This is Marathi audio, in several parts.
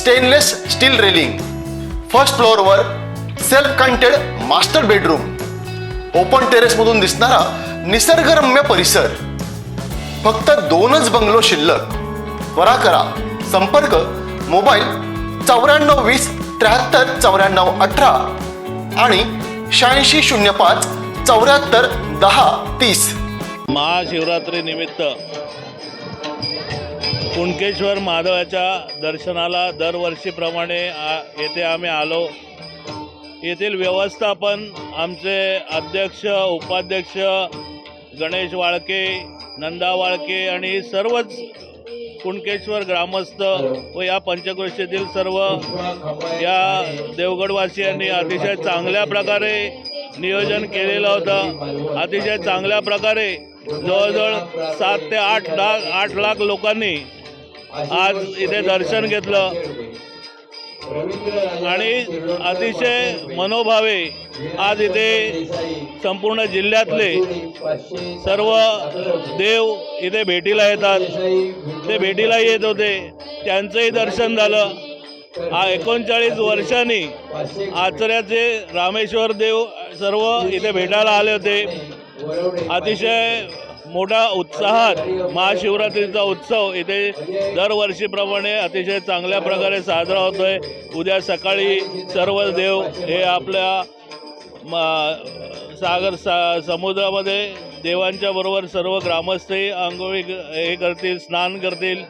Stainless steel railing first फ्लोअरवर self contained master bedroom open टेरेसमधून दिसणारा निसर्गरम्य परिसर. फक्त दोनच बंगलो शिल्लक. त्वरा करा. संपर्क मोबाईल चौऱ्याण्णव वीस त्र्याहत्तर चौऱ्याण्णव अठरा आणि शहाऐंशी शून्य पाच चौऱ्याहत्तर दहा तीस. महाशिवरात्री निमित्त कुणकेश्वर महादेवाच्या दर्शनाला दरवर्षीप्रमाणे आ येथे आम्ही आलो. येथील व्यवस्थापन आमचे अध्यक्ष उपाध्यक्ष गणेश वाळके नंदा वाळके आणि सर्वच कुणकेश्वर ग्रामस्थ व या पंचक्रोशीतील सर्व या देवगडवासियांनी अतिशय चांगल्या प्रकारे नियोजन केलेलं होतं. अतिशय चांगल्या प्रकारे जवळजवळ सात ते आठ लाख आठ लाख लोकांनी आज इथे दर्शन घेतलं. आणि अतिशय मनोभावे आज इथे संपूर्ण जिल्ह्यातले सर्व देव इथे भेटीला येतात. ते भेटीला येत होते. त्यांचंही दर्शन झालं. हा एकोणचाळीस वर्षांनी आचऱ्याचे रामेश्वर देव सर्व इथे भेटायला आले होते. अतिशय मोठा उत्साहात महाशिवरात्रीचा उत्सव इथे दरवर्षीप्रमाणे अतिशय चांगल्या प्रकारे साजरा होतोय. उद्या सकाळी सर्व देव हे आपल्या सागर सा समुद्रामध्ये देवांच्या बरोबर सर्व ग्रामस्थही आंघोळी क- हे करतील स्नान करतील.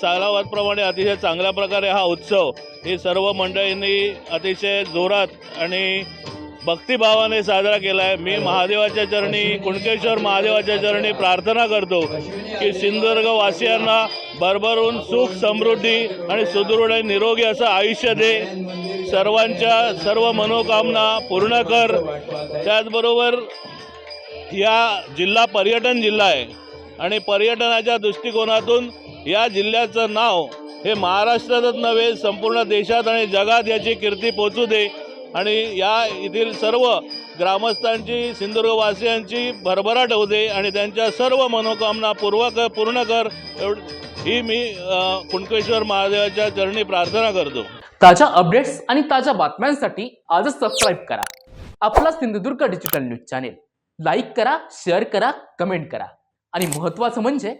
सालावादप्रमाणे अतिशय चांगल्या प्रकारे हा उत्सव हे सर्व मंडळींनी अतिशय जोरात आणि भक्तिभावाने साजरा केला आहे मी महादेवाच्या चरणी कुणकेश्वर महादेवाच्या चरणी प्रार्थना करतो की सिंधुदुर्ग वासियांना भरभरून सुख समृद्धी आणि सुदृढ निरोगी असं आयुष्य दे. सर्वांच्या सर्व मनोकामना पूर्ण कर. त्याचबरोबर या जिल्हा पर्यटन जिल्हा आहे आणि पर्यटनाच्या दृष्टिकोनातून या जिल्ह्याचं नाव हे महाराष्ट्रातच नव्हे संपूर्ण देशात आणि जगात याची कीर्ती पोचू दे. आणि या येथील सर्व ग्रामस्थांची सिंधुदुर्गवासियांची भरभराट होते आणि त्यांच्या सर्व मनोकामना पूर्वक पूर्ण कर ही मी कुणकेश्वर महादेवाच्या चरणी प्रार्थना करतो. ताज्या अपडेट्स आणि ताज्या बातम्यांसाठी आजच सबस्क्राईब करा. आपला Sindhudurg digital news channel like करा शेअर करा कमेंट करा. आणि महत्त्वाचं म्हणजे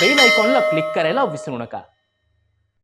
बेल आयकॉनला क्लिक करायला विसरू नका.